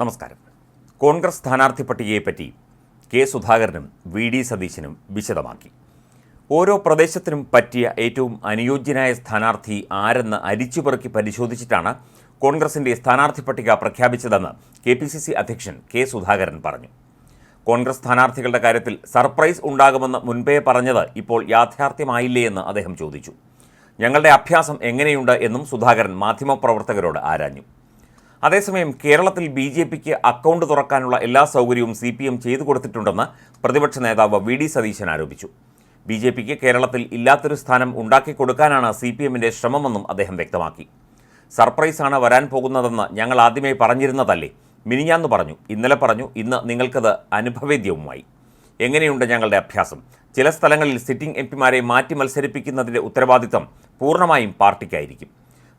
നമസ്കാരം. കോൺഗ്രസ് സ്ഥാനാർത്ഥി പട്ടികയെപ്പറ്റി കെ സുധാകരനും വി ഡി സതീശനും വിശദമാക്കി. ഓരോ പ്രദേശത്തിനും പറ്റിയ ഏറ്റവും അനുയോജ്യനായ സ്ഥാനാർത്ഥി ആരെന്ന് അരിച്ചുപെറുക്കി പരിശോധിച്ചിട്ടാണ് കോൺഗ്രസിന്റെ സ്ഥാനാർത്ഥി പട്ടിക പ്രഖ്യാപിച്ചതെന്ന് കെ പി സി സി അധ്യക്ഷൻ കെ സുധാകരൻ പറഞ്ഞു. കോൺഗ്രസ് സ്ഥാനാർത്ഥികളുടെ കാര്യത്തിൽ സർപ്രൈസ് ഉണ്ടാകുമെന്ന് മുൻപേ പറഞ്ഞത് ഇപ്പോൾ യാഥാർത്ഥ്യമായില്ലേ എന്ന് അദ്ദേഹം ചോദിച്ചു. ഞങ്ങളുടെ അഭ്യാസം എങ്ങനെയുണ്ട് എന്നും സുധാകരൻ മാധ്യമപ്രവർത്തകരോട് ആരാഞ്ഞു. അതേസമയം കേരളത്തിൽ ബി ജെ പിക്ക് അക്കൗണ്ട് തുറക്കാനുള്ള എല്ലാ സൗകര്യവും സി പി എം ചെയ്തു കൊടുത്തിട്ടുണ്ടെന്ന് പ്രതിപക്ഷ നേതാവ് വി ഡി സതീശൻ ആരോപിച്ചു. ബി ജെ പിക്ക് കേരളത്തിൽ ഇല്ലാത്തൊരു സ്ഥാനം ഉണ്ടാക്കി കൊടുക്കാനാണ് സി പി എമ്മിന്റെ ശ്രമമെന്നും അദ്ദേഹം വ്യക്തമാക്കി. സർപ്രൈസാണ് വരാൻ പോകുന്നതെന്ന് ഞങ്ങൾ ആദ്യമേ പറഞ്ഞിരുന്നതല്ലേ? മിനിഞ്ഞാന്ന് പറഞ്ഞു. ഇന്നലെ പറഞ്ഞു ഇന്ന് നിങ്ങൾക്കത് അനുഭവേദ്യവുമായി. എങ്ങനെയുണ്ട് ഞങ്ങളുടെ അഭ്യാസം? ചില സ്ഥലങ്ങളിൽ സിറ്റിംഗ് എം പിമാരെ മാറ്റി മത്സരിപ്പിക്കുന്നതിന്റെ ഉത്തരവാദിത്തം പൂർണമായും പാർട്ടിക്കായിരിക്കും.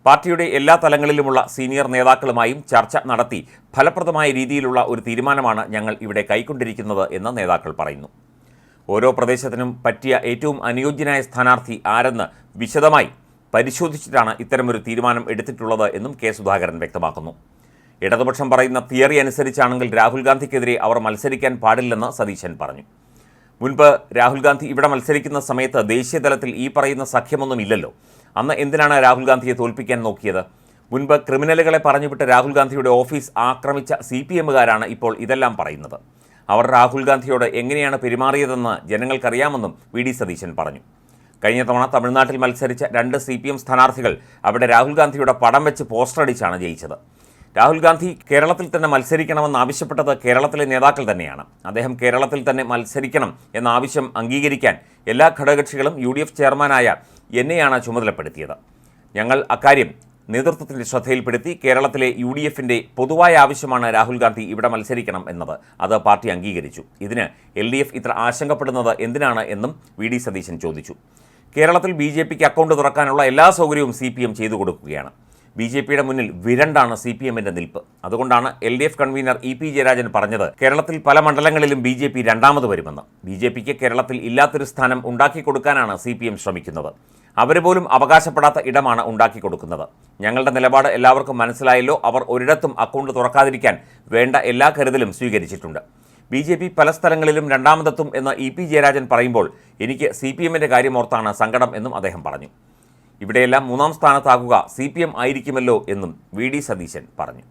പാർട്ടിയുടെ എല്ലാ തലങ്ങളിലുമുള്ള സീനിയർ നേതാക്കളുമായും ചർച്ച നടത്തി ഫലപ്രദമായ രീതിയിലുള്ള ഒരു തീരുമാനമാണ് ഞങ്ങൾ ഇവിടെ കൈക്കൊണ്ടിരിക്കുന്നത് എന്ന് നേതാക്കൾ പറയുന്നു. ഓരോ പ്രദേശത്തിനും പറ്റിയ ഏറ്റവും അനുയോജ്യനായ സ്ഥാനാർത്ഥി ആരെന്ന് വിശദമായി പരിശോധിച്ചിട്ടാണ് ഇത്തരമൊരു തീരുമാനം എടുത്തിട്ടുള്ളത് എന്നും കെ സുധാകരൻ വ്യക്തമാക്കുന്നു. ഇടതുപക്ഷം പറയുന്ന തിയറി അനുസരിച്ചാണെങ്കിൽ രാഹുൽ ഗാന്ധിക്കെതിരെ അവർ മത്സരിക്കാൻ പാടില്ലെന്ന് സതീശൻ പറഞ്ഞു. മുൻപ് രാഹുൽ ഗാന്ധി ഇവിടെ മത്സരിക്കുന്ന സമയത്ത് ദേശീയതലത്തിൽ ഈ പറയുന്ന സഖ്യമൊന്നും ഇല്ലല്ലോ. അന്ന് എന്തിനാണ് രാഹുൽ ഗാന്ധിയെ തോൽപ്പിക്കാൻ നോക്കിയത്? മുൻപ് ക്രിമിനലുകളെ പറഞ്ഞുവിട്ട് രാഹുൽ ഗാന്ധിയുടെ ഓഫീസ് ആക്രമിച്ച സി പി എമ്മുകാരാണ് ഇപ്പോൾ ഇതെല്ലാം പറയുന്നത്. അവർ രാഹുൽ ഗാന്ധിയോട് എങ്ങനെയാണ് പെരുമാറിയതെന്ന് ജനങ്ങൾക്കറിയാമെന്നും വി ഡി സതീശൻ പറഞ്ഞു. കഴിഞ്ഞ തവണ തമിഴ്നാട്ടിൽ മത്സരിച്ച രണ്ട് സി പി എം സ്ഥാനാർത്ഥികൾ അവിടെ രാഹുൽ ഗാന്ധിയുടെ പടം വെച്ച് പോസ്റ്റർ അടിച്ചാണ് ജയിച്ചത്. രാഹുൽ ഗാന്ധി കേരളത്തിൽ തന്നെ മത്സരിക്കണമെന്ന് ആവശ്യപ്പെട്ടത് കേരളത്തിലെ നേതാക്കൾ തന്നെയാണ്. അദ്ദേഹം കേരളത്തിൽ തന്നെ മത്സരിക്കണം എന്ന ആവശ്യം അംഗീകരിക്കാൻ എല്ലാ ഘടകകക്ഷികളും യു ഡി എഫ് ചെയർമാനായ എന്നെയാണ് ചുമതലപ്പെടുത്തിയത്. ഞങ്ങൾ അക്കാര്യം നേതൃത്വത്തിന്റെ ശ്രദ്ധയിൽപ്പെടുത്തി കേരളത്തിലെ യു ഡി എഫിന്റെ പൊതുവായ ആവശ്യമാണ് രാഹുൽ ഗാന്ധി ഇവിടെ മത്സരിക്കണം എന്നത്. അത് പാർട്ടി അംഗീകരിച്ചു. ഇതിന് എൽ ഡി എഫ് ഇത്ര ആശങ്കപ്പെടുന്നത് എന്തിനാണ് എന്നും വി ഡി സതീശൻ ചോദിച്ചു. കേരളത്തിൽ ബി ജെ പിക്ക് അക്കൗണ്ട് തുറക്കാനുള്ള എല്ലാ സൗകര്യവും സി പി എം ചെയ്തു കൊടുക്കുകയാണ്. ബി ജെ പിയുടെ മുന്നിൽ വിരണ്ടാണ് സി പി എമ്മിന്റെ നിൽപ്പ്. അതുകൊണ്ടാണ് L D F convener E P Jayarajan പറഞ്ഞത് കേരളത്തിൽ പല മണ്ഡലങ്ങളിലും ബി ജെ പി രണ്ടാമത് വരുമെന്ന്. ബി ജെ പിക്ക് കേരളത്തിൽ ഇല്ലാത്തൊരു സ്ഥാനം ഉണ്ടാക്കി കൊടുക്കാനാണ് സി പി എം ശ്രമിക്കുന്നത്. അവർ പോലും അവകാശപ്പെടാത്ത ഇടമാണ് ഉണ്ടാക്കി കൊടുക്കുന്നത്. ഞങ്ങളുടെ നിലപാട് എല്ലാവർക്കും മനസ്സിലായല്ലോ അവർ ഒരിടത്തും അക്കൗണ്ട് തുറക്കാതിരിക്കാൻ വേണ്ട എല്ലാ കരുതലും സ്വീകരിച്ചിട്ടുണ്ട്. ബി ജെ പി പല സ്ഥലങ്ങളിലും രണ്ടാമതെത്തും എന്ന് ഇ പി ജയരാജൻ പറയുമ്പോൾ എനിക്ക് സി പി എമ്മിന്റെ കാര്യമോർത്താണ് സങ്കടം എന്നും അദ്ദേഹം പറഞ്ഞു. ഇവിടെയെല്ലാം മൂന്നാം സ്ഥാനത്താകുക സി പി എം ആയിരിക്കുമല്ലോ എന്നും വി ഡി സതീശൻ പറഞ്ഞു